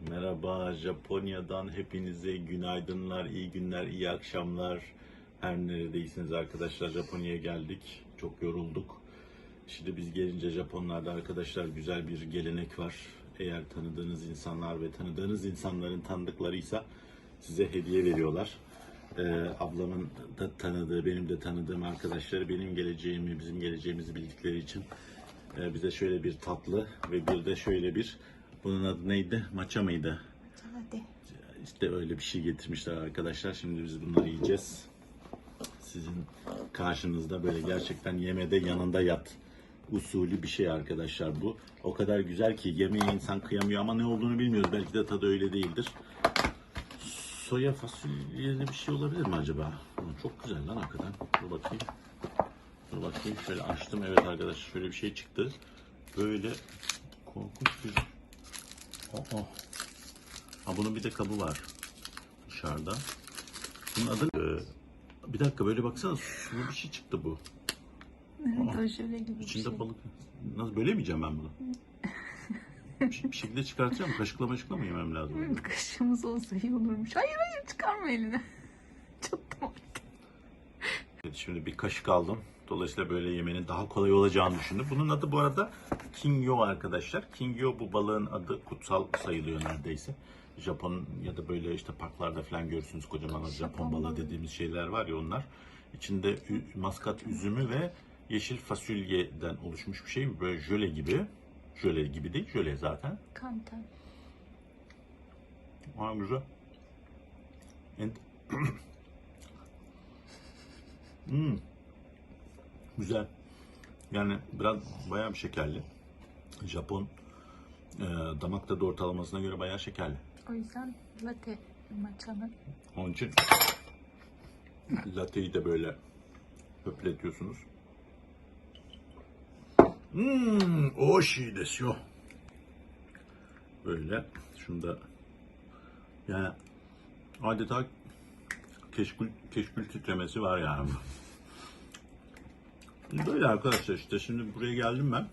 Merhaba Japonya'dan hepinize günaydınlar, iyi günler, iyi akşamlar. Her neredeyseniz arkadaşlar Japonya'ya geldik. Çok yorulduk. Şimdi biz gelince Japonlarda arkadaşlar güzel bir gelenek var. Eğer tanıdığınız insanlar ve tanıdığınız insanların tanıdıklarıysa size hediye veriyorlar. Ee, ablamın da tanıdığı, benim de tanıdığım arkadaşları benim geleceğimi, bizim geleceğimizi bildikleri için e, bize şöyle bir tatlı ve bir de şöyle bir bunun adı neydi? Maça mıydı? Hadi. İşte öyle bir şey getirmişler arkadaşlar. Şimdi biz bunları yiyeceğiz. Sizin karşınızda böyle gerçekten yemede yanında yat usulü bir şey arkadaşlar bu. O kadar güzel ki yemeğe insan kıyamıyor ama ne olduğunu bilmiyoruz. Belki de tadı öyle değildir. Soya fasulyeli bir şey olabilir mi acaba? Çok güzel lan hakikaten. Dur bakayım. Dur bakayım şöyle açtım. Evet arkadaşlar şöyle bir şey çıktı. Böyle korkunç bir... Aa. Ha bunun bir de kabı var dışarıda. Bunun adı Ee, bir dakika böyle baksana sulu bir şey çıktı bu. Evet, gibi bir İçinde şey. balık. Nasıl böyle mi yiyeceğim ben bunu? bir, bir şekilde çıkartacağım. Kaşıkla maşıkla mı yemem lazım? Kaşığımız olsa iyi olurmuş. Hayır hayır çıkarma eline. Şimdi bir kaşık aldım. Dolayısıyla böyle yemenin daha kolay olacağını düşündüm. Bunun adı bu arada Kingyo arkadaşlar. Kingyo bu balığın adı kutsal sayılıyor neredeyse. Japon ya da böyle işte parklarda falan görürsünüz kocaman Japon Japon balığı dediğimiz şeyler var ya onlar. İçinde maskat üzümü ve yeşil fasulyeden oluşmuş bir şey. Böyle jöle gibi. Jöle gibi değil, jöle zaten. Kanten. Ha güzel. Ent- Hmm. Güzel. Yani biraz bayağı bir şekerli. Japon e, damak tadı ortalamasına göre bayağı şekerli. O yüzden latte maçanın Onun için latteyi de böyle höpletiyorsunuz. Hmm, oshi desu. Böyle. Şunda yani adeta keşkül, keşkül titremesi var yani. Böyle arkadaşlar işte şimdi buraya geldim ben.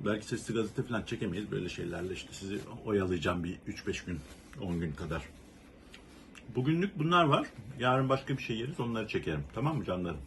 Belki sesli gazete falan çekemeyiz böyle şeylerle işte sizi oyalayacağım bir 3-5 gün 10 gün kadar. Bugünlük bunlar var. Yarın başka bir şey yeriz onları çekerim. Tamam mı canlarım?